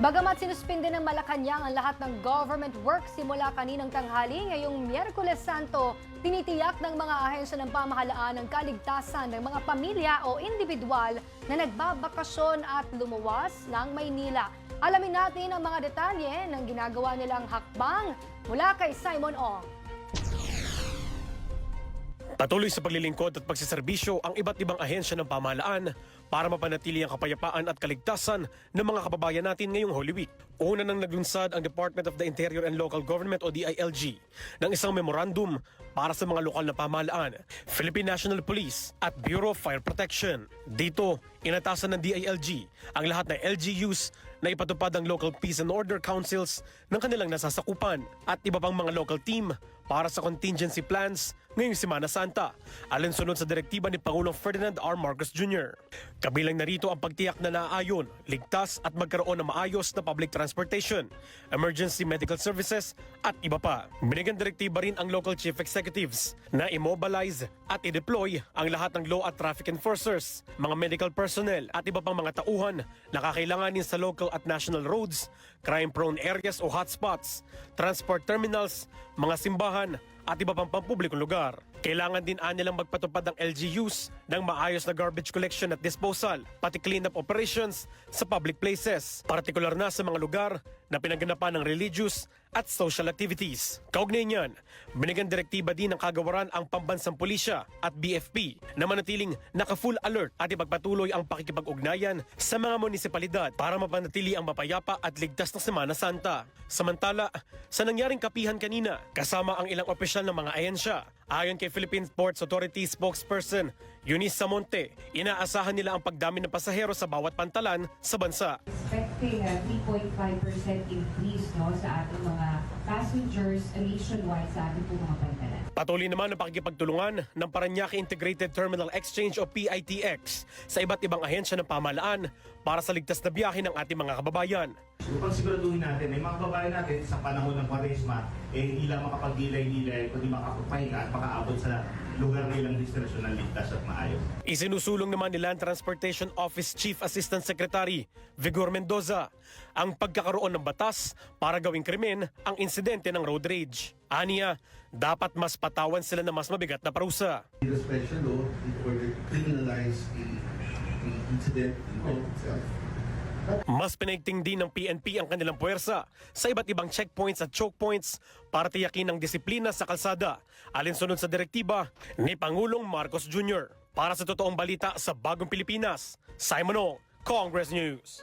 Bagamat sinuspinde ng Malacanang ang lahat ng government work simula kaninang tanghali, ngayong Miyerkules Santo, tinitiyak ng mga ahensya ng pamahalaan ang kaligtasan ng mga pamilya o individual na nagbabakasyon at lumuwas ng Maynila. Alamin natin ang mga detalye ng ginagawa nilang hakbang mula kay Simon Ong. Patuloy sa paglilingkod at pagsiservisyo ang iba't ibang ahensya ng pamahalaan para mapanatili ang kapayapaan at kaligtasan ng mga kababayan natin ngayong Holy Week. Una nang naglunsad ang Department of the Interior and Local Government o DILG ng isang memorandum para sa mga lokal na pamahalaan, Philippine National Police at Bureau of Fire Protection. Dito, inatasan ng DILG ang lahat ng LGUs na ipatupad ang local peace and order councils ng kanilang nasasakupan at iba pang mga local team para sa contingency plans ngayong Semana Santa, alinsunod sa direktiba ni Pangulong Ferdinand R. Marcos Jr. Kabilang narito ang pagtiyak na naaayon, ligtas at magkaroon ng maayos na public transportation, emergency medical services at iba pa. Binigyan direktiba rin ang local chief executives na immobilize at i-deploy ang lahat ng law at traffic enforcers, mga medical personnel at iba pang mga tauhan na kakailanganin sa local at national roads, crime-prone areas o hotspots, transport terminals, mga simbahan at iba pang pampublikong lugar. Kailangan din anilang magpatupad ng LGUs ng maayos na garbage collection at disposal, pati cleanup operations sa public places, partikular na sa mga lugar na pinaganapan ng religious at social activities. Kaugnay niyan, binigyan direktiba din ng kagawaran ang pambansang pulisya at BFP na manatiling naka-full alert at ipagpatuloy ang pakikipag-ugnayan sa mga munisipalidad para mapanatili ang mapayapa at ligtas na Semana Santa. Samantala, sa nangyaring kapihan kanina, kasama ang ilang opisyal ng mga ahensya, ayon kay Philippine Ports Authority spokesperson Eunice Samonte, inaasahan nila ang pagdami ng pasahero sa bawat pantalan sa bansa. expecting a 3.5% increase no, sa ating mga passengers nationwide sa ating mga pantalan. Patuloy naman ang pakikipagtulungan ng Paranaque Integrated Terminal Exchange o PITX sa iba't ibang ahensya ng pamahalaan para sa ligtas na biyahe ng ating mga kababayan. Upang siguraduhin natin na yung mga kababayan natin sa panahon ng kwaresma, eh, hindi lang makapagdilay-dilay, kundi makapagpahinga at makaabot sa lugar nilang destinasyon ng ligtas at maayos. Isinusulong naman ni Land Transportation Office Chief Assistant Secretary Vigor Mendoza ang pagkakaroon ng batas para gawing krimen ang insidente ng road rage. Aniya, dapat mas patawan sila na mas mabigat na parusa. need a special law in order to criminalize the, the incident itself. Mas pinaigting din ng PNP ang kanilang puwersa sa iba't ibang checkpoints at choke points para tiyakin ang disiplina sa kalsada alinsunod sa direktiba ni Pangulong Marcos Jr. Para sa totoong balita sa Bagong Pilipinas, Simon O, Congress News.